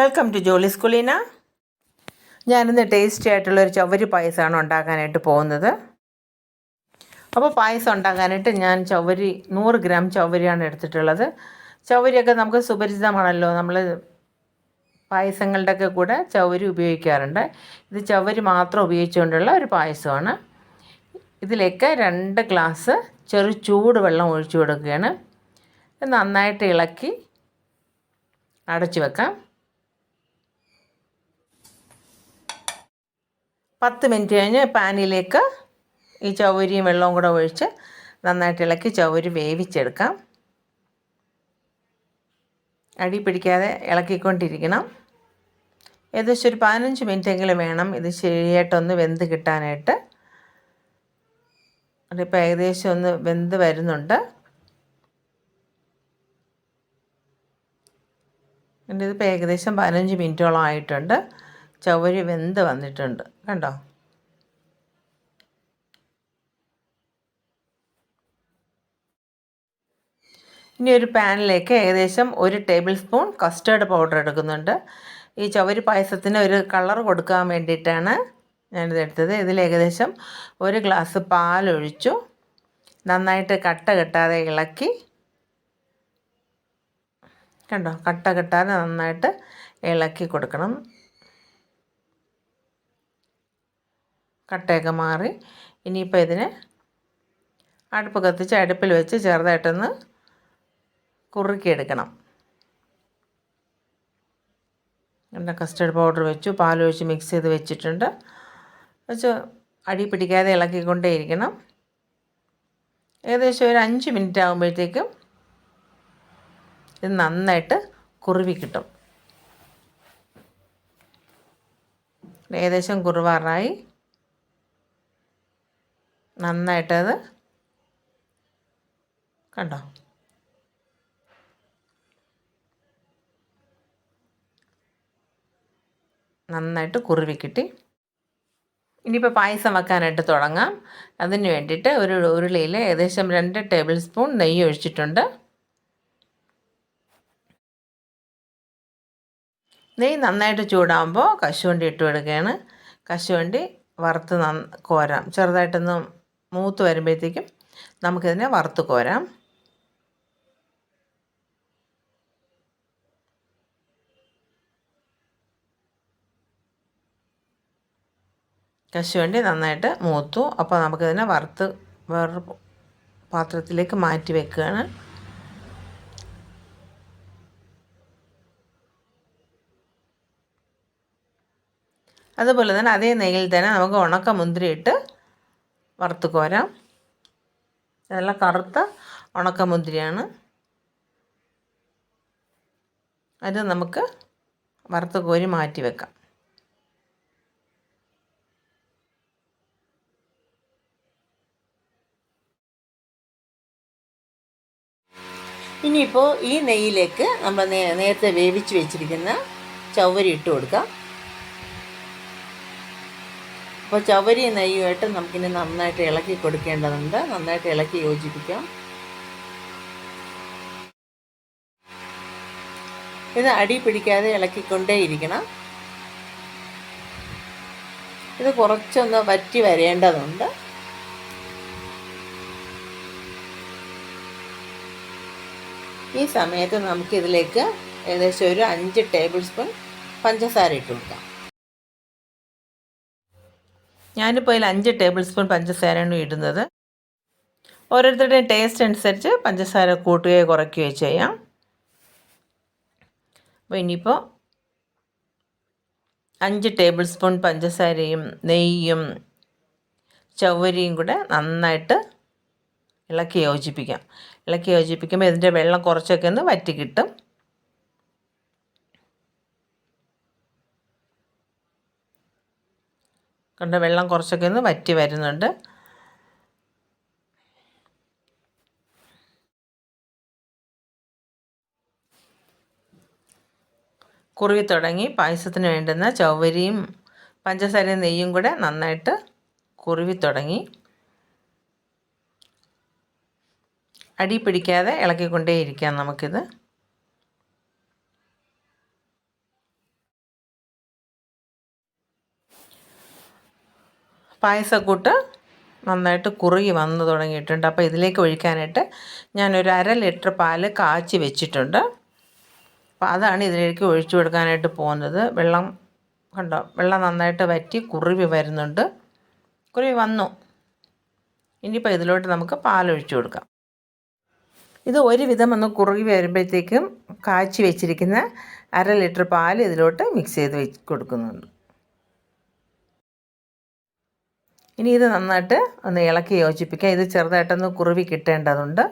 Welcome to ജോലി സ്കൂളീന ഞാനിന്ന് tasty ആയിട്ടുള്ള ഒരു ചവ്വരി പായസമാണ് ഉണ്ടാക്കാനായിട്ട് പോകുന്നത്. അപ്പോൾ പായസം ഉണ്ടാക്കാനായിട്ട് ഞാൻ ചവ്വരി നൂറ് ഗ്രാം ചവ്വരിയാണ് എടുത്തിട്ടുള്ളത്. ചവ്വരിയൊക്കെ നമുക്ക് സുപരിചിതമാണല്ലോ. നമ്മൾ പായസങ്ങളുടെയൊക്കെ കൂടെ ചവ്വരി ഉപയോഗിക്കാറുണ്ട്. ഇത് ചവ്വരി മാത്രം ഉപയോഗിച്ചുകൊണ്ടുള്ള ഒരു പായസമാണ്. ഇതിലേക്ക് രണ്ട് ഗ്ലാസ് ചെറു ചൂട് വെള്ളം ഒഴിച്ചു കൊടുക്കുകയാണ്. നന്നായിട്ട് ഇളക്കി അടച്ചു വെക്കാം. പത്ത് മിനിറ്റ് കഴിഞ്ഞ് പാനിലേക്ക് ഈ ചവരിയും വെള്ളവും കൂടെ ഒഴിച്ച് നന്നായിട്ട് ഇളക്കി ചവരി വേവിച്ചെടുക്കാം. അടി പിടിക്കാതെ ഇളക്കിക്കൊണ്ടിരിക്കണം. ഏകദേശം ഒരു പതിനഞ്ച് മിനിറ്റെങ്കിലും വേണം ഇത് ശരിയായിട്ടൊന്ന് വെന്ത് കിട്ടാനായിട്ട്. അതിപ്പോൾ ഏകദേശം ഒന്ന് വെന്ത് വരുന്നുണ്ട്. എന്റെ ഇതിപ്പോൾ ഏകദേശം പതിനഞ്ച് മിനിറ്റോളം ആയിട്ടുണ്ട്. ചവരി വെന്ത് വന്നിട്ടുണ്ട്. കണ്ടോ? ഇനി ഒരു പാനിലേക്ക് ഏകദേശം ഒരു ടേബിൾ സ്പൂൺ കസ്റ്റേർഡ് പൗഡർ എടുക്കുന്നുണ്ട്. ഈ ചവരി പായസത്തിന് ഒരു കളർ കൊടുക്കാൻ വേണ്ടിയിട്ടാണ് ഞാനിത് എടുത്തത്. ഇതിൽ ഏകദേശം ഒരു ഗ്ലാസ് പാലൊഴിച്ചു. നന്നായിട്ട് കട്ട കെട്ടാതെ ഇളക്കി. കണ്ടോ? കട്ട കെട്ടാതെ നന്നായിട്ട് ഇളക്കി കൊടുക്കണം. കട്ടയൊക്കെ മാറി. ഇനിയിപ്പോൾ ഇതിനെ അടുപ്പ് കത്തിച്ച് അടുപ്പിൽ വെച്ച് ചെറുതായിട്ടൊന്ന് കുറുക്കിയെടുക്കണം. എന്റെ കസ്റ്റർഡ് പൗഡർ വെച്ചു പാൽ ഒഴിച്ച് മിക്സ് ചെയ്ത് വെച്ചിട്ടുണ്ട്. വെച്ച് അടി പിടിക്കാതെ ഇളക്കിക്കൊണ്ടേയിരിക്കണം ഏകദേശം ഒരു അഞ്ച് മിനിറ്റ് ആകുമ്പോഴത്തേക്കും ഇത് നന്നായിട്ട് കുറുവി കിട്ടും. ഏകദേശം കുറുവാറായി. നന്നായിട്ടത് കണ്ടോ? നന്നായിട്ട് കുറുവി കിട്ടി. ഇനിയിപ്പോൾ പായസം വെക്കാനായിട്ട് തുടങ്ങാം. അതിന് വേണ്ടിയിട്ട് ഒരു ഉരുളിയിൽ ഏകദേശം രണ്ട് ടേബിൾ സ്പൂൺ നെയ്യ് ഒഴിച്ചിട്ടുണ്ട്. നെയ്യ് നന്നായിട്ട് ചൂടാകുമ്പോൾ കശുവണ്ടി ഇട്ട് കൊടുക്കുകയാണ്. കശുവണ്ടി വറുത്ത് കോരാം. ചെറുതായിട്ടൊന്ന് മൂത്ത് വരുമ്പോഴത്തേക്കും നമുക്കിതിനെ വറുത്ത് കോരാം. കശുവണ്ടി നന്നായിട്ട് മൂത്തു. അപ്പോൾ നമുക്കിതിനെ വറുത്ത് വേറൊരു പാത്രത്തിലേക്ക് മാറ്റി വെക്കുകയാണ്. അതുപോലെ തന്നെ അതേ നെയ്യിൽ തന്നെ നമുക്ക് ഉണക്ക മുന്തിരി ഇട്ട് വറുത്ത് കോരാം നല്ല കറുത്ത ഉണക്കമുന്തിരിയാണ്. അത് നമുക്ക് വറുത്ത് കോരി മാറ്റി വെക്കാം. ഇനിയിപ്പോൾ ഈ നെയ്യിലേക്ക് നമ്മൾ നേരത്തെ വേവിച്ച് വെച്ചിരിക്കുന്ന ചവ്വരി ഇട്ട് കൊടുക്കാം. അപ്പോൾ ചവരി നെയ്യുമായിട്ട് നമുക്കിനി നന്നായിട്ട് ഇളക്കി കൊടുക്കേണ്ടതുണ്ട്. നന്നായിട്ട് ഇളക്കി യോജിപ്പിക്കാം. ഇത് അടി പിടിക്കാതെ ഇളക്കിക്കൊണ്ടേയിരിക്കണം ഇത് കുറച്ചൊന്ന് വറ്റി വരേണ്ടതുണ്ട്. ഈ സമയത്ത് നമുക്കിതിലേക്ക് ഏകദേശം ഒരു അഞ്ച് ടേബിൾ സ്പൂൺ പഞ്ചസാര ഇട്ട് കൊടുക്കാം. ഞാനിപ്പോൾ അതിൽ അഞ്ച് ടേബിൾ സ്പൂൺ പഞ്ചസാരയാണ് ഇടുന്നത്. ഓരോരുത്തരുടെയും ടേസ്റ്റ് അനുസരിച്ച് പഞ്ചസാര കൂട്ടുകയോ കുറയ്ക്കുകയോ ചെയ്യാം. അപ്പോൾ ഇനിയിപ്പോൾ അഞ്ച് ടേബിൾ സ്പൂൺ പഞ്ചസാരയും നെയ്യും ചവ്വരിയും കൂടെ നന്നായിട്ട് ഇളക്കി യോജിപ്പിക്കാം. ഇളക്കി യോജിപ്പിക്കുമ്പോൾ ഇതിന്റെ വെള്ളം കുറച്ചൊക്കെ ഒന്ന് വറ്റി കിട്ടും. കണ്ട വെള്ളം കുറച്ചൊക്കെ ഒന്ന് വറ്റി വരുന്നുണ്ട്. കുറുകി തുടങ്ങി പായസത്തിന് വേണ്ടുന്ന ചവരിയും പഞ്ചസാരയും നെയ്യും കൂടെ നന്നായിട്ട് കുറുവി തുടങ്ങി. അടി പിടിക്കാതെ ഇളക്കിക്കൊണ്ടേയിരിക്കാം നമുക്കിത്. പായസക്കൂട്ട് നന്നായിട്ട് കുറുകി വന്നു തുടങ്ങിയിട്ടുണ്ട്. അപ്പോൾ ഇതിലേക്ക് ഒഴിക്കാനായിട്ട് ഞാനൊരു അര ലിറ്റർ പാൽ കാച്ചി വെച്ചിട്ടുണ്ട്. അപ്പോൾ അതാണ് ഇതിലേക്ക് ഒഴിച്ചു കൊടുക്കാനായിട്ട് പോകുന്നത്. വെള്ളം കണ്ടോ? വെള്ളം നന്നായിട്ട് വറ്റി കുറുവി വരുന്നുണ്ട്. കുറുവി വന്നു. ഇനിയിപ്പോൾ ഇതിലോട്ട് നമുക്ക് പാലൊഴിച്ചു കൊടുക്കാം. ഇത് ഒരുവിധം ഒന്ന് കുറുകി വരുമ്പോഴത്തേക്കും കാച്ചി വെച്ചിരിക്കുന്ന അര ലിറ്റർ പാൽ ഇതിലോട്ട് മിക്സ് ചെയ്ത് വെച്ച് കൊടുക്കുന്നുണ്ട്. ഇനി ഇത് നന്നായിട്ട് ഒന്ന് ഇളക്കി യോജിപ്പിക്കുക. ഇത് ചെറുതായിട്ടൊന്ന് കുറുവി കിട്ടേണ്ടതുണ്ട്.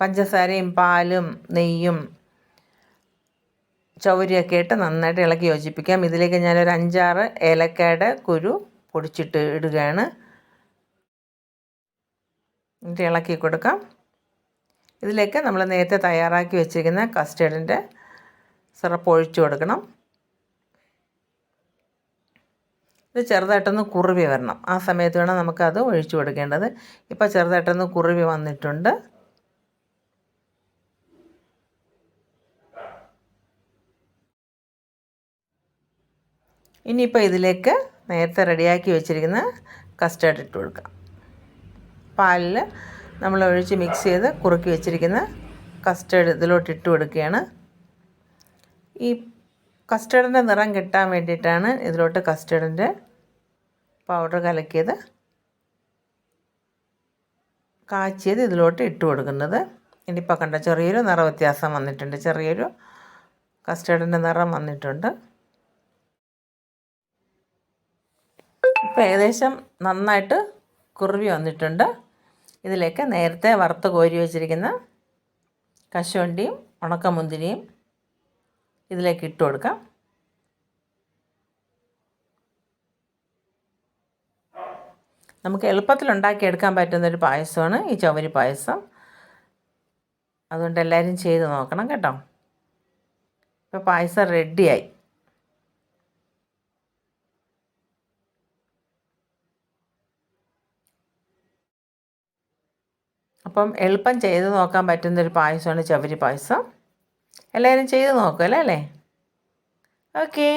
പഞ്ചസാരയും പാലും നെയ്യും ചൗരിയൊക്കെ ഇട്ട് നന്നായിട്ട് ഇളക്കി യോജിപ്പിക്കാം. ഇതിലേക്ക് ഞാനൊരു അഞ്ചാറ് ഏലക്കയുടെ കുരു പൊടിച്ചിട്ട് ഇടുകയാണ്. എന്നിട്ട് ഇളക്കി കൊടുക്കാം. ഇതിലേക്ക് നമ്മൾ നേരത്തെ തയ്യാറാക്കി വെച്ചിരിക്കുന്ന കസ്റ്റേർഡിന്റെ സിറപ്പ് ഒഴിച്ചു കൊടുക്കണം. ഇത് ചെറുതായിട്ടൊന്ന് കുറുവി വരണം. ആ സമയത്ത് വേണം നമുക്കത് ഒഴിച്ചു കൊടുക്കേണ്ടത്. ഇപ്പോൾ ചെറുതായിട്ടൊന്ന് കുറുവി വന്നിട്ടുണ്ട്. ഇനിയിപ്പോൾ ഇതിലേക്ക് നേരത്തെ റെഡിയാക്കി വെച്ചിരിക്കുന്ന കസ്റ്റേർഡ് ഇട്ട് കൊടുക്കാം. പാലിൽ നമ്മൾ ഒഴിച്ച് മിക്സ് ചെയ്ത് കുറുക്കി വെച്ചിരിക്കുന്ന കസ്റ്റേർഡ് ഇതിലോട്ട് ഇട്ട് കൊടുക്കുകയാണ്. ഈ കസ്റ്റേർഡിന്റെ നിറം കിട്ടാൻ വേണ്ടിയിട്ടാണ് ഇതിലോട്ട് കസ്റ്റേർഡിന്റെ പൗഡർ കലക്കിയത്. കാച്ചിയത് ഇതിലോട്ട് ഇട്ട് കൊടുക്കുന്നത്. ഇനിയിപ്പോൾ കണ്ട ചെറിയൊരു നിറ വ്യത്യാസം വന്നിട്ടുണ്ട്. ചെറിയൊരു കസ്റ്റേർഡിന്റെ നിറം വന്നിട്ടുണ്ട്. ഇപ്പോൾ ഏകദേശം നന്നായിട്ട് കുറുവി വന്നിട്ടുണ്ട്. ഇതിലേക്ക് നേരത്തെ വറുത്ത് കോരി വെച്ചിരിക്കുന്ന കശുവണ്ടിയും ഉണക്കമുന്തിരിയും ഇതിലേക്ക് ഇട്ട് കൊടുക്കാം. നമുക്ക് എളുപ്പത്തിൽ ഉണ്ടാക്കിയെടുക്കാൻ പറ്റുന്നൊരു പായസമാണ് ഈ ചവരി പായസം. അതുകൊണ്ട് എല്ലാവരും ചെയ്ത് നോക്കണം കേട്ടോ. ഇപ്പോൾ പായസം റെഡിയായി. അപ്പം എളുപ്പം ചെയ്ത് നോക്കാൻ പറ്റുന്നൊരു പായസമാണ് ചവരി പായസം. എല്ലാവരും ചെയ്ത് നോക്കുമല്ലോ അല്ലേ ഓക്കേ